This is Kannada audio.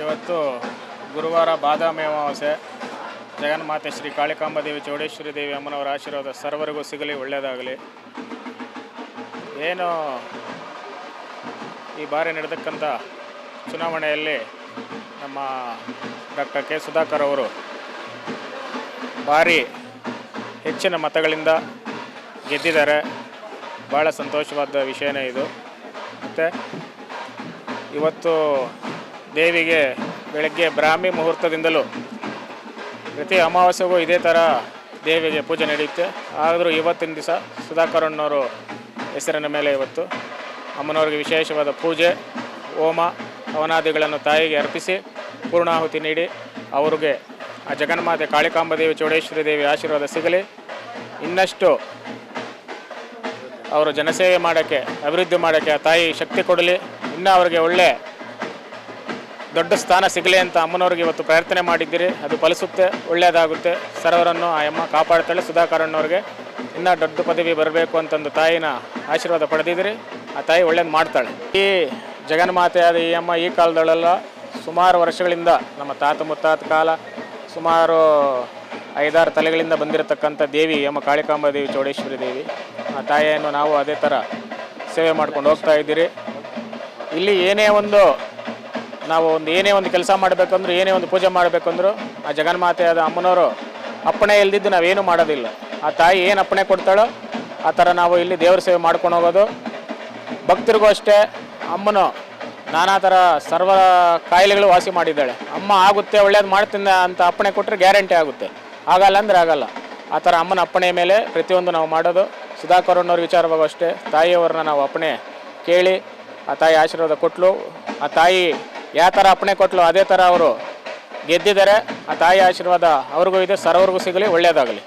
ಇವತ್ತು ಗುರುವಾರ ಬಾದಾಮಿ ಅಮಾವಾಸ್ಯೆ. ಜಗನ್ಮಾತೆ ಶ್ರೀ ಕಾಳಿಕಾಂಬದೇವಿ ಚೌಡೇಶ್ವರಿ ದೇವಿ ಅಮ್ಮನವರ ಆಶೀರ್ವಾದ ಸರ್ವರಿಗೂ ಸಿಗಲಿ, ಒಳ್ಳೆಯದಾಗಲಿ. ಏನು ಈ ಬಾರಿ ನಡೆದಕ್ಕಂಥ ಚುನಾವಣೆಯಲ್ಲಿ ನಮ್ಮ ಡಾಕ್ಟರ್ ಕೆ ಸುಧಾಕರ್ ಅವರು ಭಾರಿ ಹೆಚ್ಚಿನ ಮತಗಳಿಂದ ಗೆದ್ದಿದ್ದಾರೆ. ಭಾಳ ಸಂತೋಷವಾದ ವಿಷಯನೇ ಇದು. ಮತ್ತು ಇವತ್ತು ದೇವಿಗೆ ಬೆಳಗ್ಗೆ ಬ್ರಾಹ್ಮಿ ಮುಹೂರ್ತದಿಂದಲೂ ಪ್ರತಿ ಅಮಾವಾಸ್ಯೆಗೂ ಇದೇ ಥರ ದೇವಿಗೆ ಪೂಜೆ ನಡೆಯುತ್ತೆ. ಆದರೂ ಇವತ್ತಿನ ದಿವಸ ಸುಧಾಕರಣ್ಣವರು ಹೆಸರಿನ ಮೇಲೆ ಇವತ್ತು ಅಮ್ಮನವ್ರಿಗೆ ವಿಶೇಷವಾದ ಪೂಜೆ, ಹೋಮ ಹವನಾದಿಗಳನ್ನು ತಾಯಿಗೆ ಅರ್ಪಿಸಿ ಪೂರ್ಣಾಹುತಿ ನೀಡಿ ಅವರಿಗೆ ಆ ಜಗನ್ಮಾತೆ ಕಾಳಿಕಾಂಬದೇವಿ ಚೌಡೇಶ್ವರಿ ದೇವಿ ಆಶೀರ್ವಾದ ಸಿಗಲಿ. ಇನ್ನಷ್ಟು ಅವರು ಜನಸೇವೆ ಮಾಡೋಕ್ಕೆ, ಅಭಿವೃದ್ಧಿ ಮಾಡೋಕ್ಕೆ ಆ ತಾಯಿ ಶಕ್ತಿ ಕೊಡಲಿ. ಇನ್ನೂ ಅವರಿಗೆ ಒಳ್ಳೆ ದೊಡ್ಡ ಸ್ಥಾನ ಸಿಗಲಿ ಅಂತ ಅಮ್ಮನವ್ರಿಗೆ ಇವತ್ತು ಪ್ರಾರ್ಥನೆ ಮಾಡಿದ್ದೀರಿ. ಅದು ಫಲಿಸುತ್ತೆ, ಒಳ್ಳೆಯದಾಗುತ್ತೆ. ಸರ್ವರನ್ನು ಆ ಅಮ್ಮ ಕಾಪಾಡ್ತಾಳೆ ಸುಧಾಕರಣ್ಣವ್ರಿಗೆ ಇನ್ನೂ ದೊಡ್ಡ ಪದವಿ ಬರಬೇಕು ಅಂತಂದು ತಾಯಿನ ಆಶೀರ್ವಾದ ಪಡೆದಿದ್ದೀರಿ. ಆ ತಾಯಿ ಒಳ್ಳೇದು ಮಾಡ್ತಾಳೆ. ಈ ಜಗನ್ಮಾತೆಯಾದ ಈ ಅಮ್ಮ ಈ ಕಾಲದೊಳೆಲ್ಲ ಸುಮಾರು ವರ್ಷಗಳಿಂದ, ನಮ್ಮ ತಾತ ಮುತ್ತಾತ ಕಾಲ ಸುಮಾರು ಐದಾರು ತಲೆಗಳಿಂದ ಬಂದಿರತಕ್ಕಂಥ ದೇವಿ ಅಮ್ಮ ಕಾಳಿಕಾಂಬ ದೇವಿ, ಚೌಡೇಶ್ವರಿ ದೇವಿ. ಆ ತಾಯಿಯನ್ನು ನಾವು ಅದೇ ಥರ ಸೇವೆ ಮಾಡ್ಕೊಂಡು ಹೋಗ್ತಾ ಇದ್ದೀರಿ. ಇಲ್ಲಿ ಏನೇ ಒಂದು ನಾವು ಒಂದು ಏನೇ ಒಂದು ಕೆಲಸ ಮಾಡಬೇಕಂದ್ರೂ, ಏನೇ ಒಂದು ಪೂಜೆ ಮಾಡಬೇಕಂದ್ರೂ, ಆ ಜಗನ್ಮಾತೆಯಾದ ಅಮ್ಮನವರು ಅಪ್ಪಣೆ ಇಲ್ದಿದ್ದು ನಾವೇನು ಮಾಡೋದಿಲ್ಲ. ಆ ತಾಯಿ ಏನು ಅಪ್ಪಣೆ ಕೊಡ್ತಾಳೋ, ಆ ಥರ ನಾವು ಇಲ್ಲಿ ದೇವ್ರ ಸೇವೆ ಮಾಡ್ಕೊಂಡು ಹೋಗೋದು. ಭಕ್ತರಿಗೂ ಅಷ್ಟೇ, ಅಮ್ಮನು ನಾನಾ ಥರ ಸರ್ವ ಕಾಯಿಲೆಗಳು ವಾಸಿ ಮಾಡಿದ್ದಾಳೆ. ಅಮ್ಮ ಆಗುತ್ತೆ, ಒಳ್ಳೇದು ಮಾಡ್ತೀನಿ ಅಂತ ಅಪ್ಪಣೆ ಕೊಟ್ಟರೆ ಗ್ಯಾರಂಟಿ ಆಗುತ್ತೆ. ಆಗಲ್ಲ ಅಂದ್ರೆ ಆಗಲ್ಲ. ಆ ಥರ ಅಮ್ಮನ ಅಪ್ಪಣೆ ಮೇಲೆ ಪ್ರತಿಯೊಂದು ನಾವು ಮಾಡೋದು. ಸುಧಾಕರಣ್ಣವ್ರ ವಿಚಾರವಾಗೂ ಅಷ್ಟೇ, ತಾಯಿಯವ್ರನ್ನ ನಾವು ಅಪ್ಪಣೆ ಕೇಳಿ, ಆ ತಾಯಿ ಆಶೀರ್ವಾದ ಕೊಟ್ಟಲು ಆ ತಾಯಿ ಯಾವ ಥರ ಅಪ್ಪಣೆ ಕೊಟ್ಟಲು ಅದೇ ಥರ ಅವರು ಗೆದ್ದಿದ್ದಾರೆ. ಆ ತಾಯಿ ಆಶೀರ್ವಾದ ಅವ್ರಿಗೂ ಇದೆ, ಸರ್ವರಿಗೂ ಸಿಗಲಿ, ಒಳ್ಳೆಯದಾಗಲಿ.